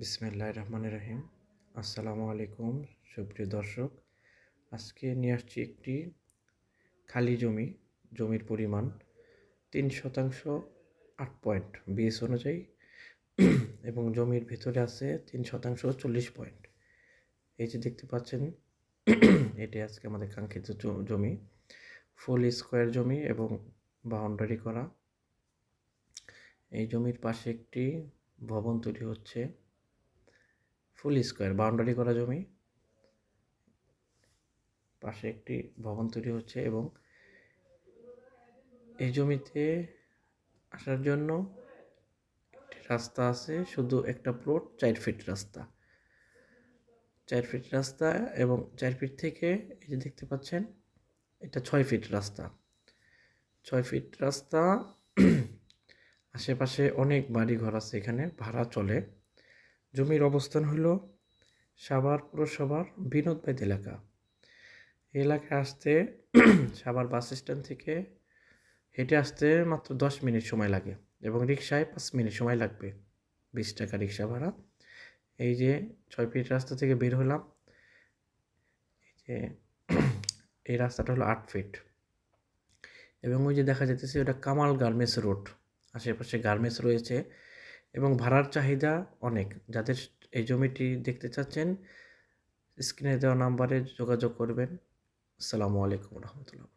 বিসমিল্লাহ রহমান রহিম আসসালামু আলাইকুম, সুপ্রিয় দর্শক। আজকে নিয়ে আসছি একটি খালি জমি, জমির পরিমাণ তিন শতাংশ আট পয়েন্ট বিএস অনুযায়ী, এবং জমির ভিতরে আছে তিন শতাংশ চল্লিশ পয়েন্ট। এই যে দেখতে পাচ্ছেন, এটি আজকে আমাদের কাঙ্ক্ষিত জমি। ফুল স্কোয়ার জমি এবং বাউন্ডারি করা। এই জমির পাশে একটি ভবন তৈরি হচ্ছে। ফুল স্কোয়ার, বাউন্ডারি করা জমি। পাশে একটি ভবন তৈরি হচ্ছে এবং এই জমিতে আসার জন্য একটি রাস্তা আছে, শুধু একটা প্লট চার ফিট রাস্তা। চার ফিট রাস্তা এবং চার ফিট থেকে এই যে দেখতে পাচ্ছেন, এটা ছয় ফিট রাস্তা। ছয় ফিট রাস্তা, আশেপাশে অনেক বাড়ি ঘর আছে এখানে, ভাড়া চলে। জমির অবস্থান হলো সাভার পুরসভার বিনোদবাইদ এলাকা। এলাকায় আসতে সাভার বাস স্ট্যান্ড থেকে হেঁটে আসতে মাত্র দশ মিনিট সময় লাগে এবং রিক্সায় পাঁচ মিনিট সময় লাগবে। বিশ টাকা রিক্সা ভাড়া। এই যে ছয় ফিট রাস্তা থেকে বের হলাম। এই যে এই রাস্তাটা হলো আট ফিট। এবং ওই যে দেখা যেতেছে ওটা কামাল গার্মেন্টস রোড। আশেপাশে গার্মেন্টস রয়েছে। এবং ভাড়ার চাহিদা অনেক। যাদের এই জমিটি দেখতে চাচ্ছেন, স্ক্রিনে দেওয়া নাম্বারে যোগাযোগ করবেন। আসসালামু আলাইকুম রহমতুল্লাহ।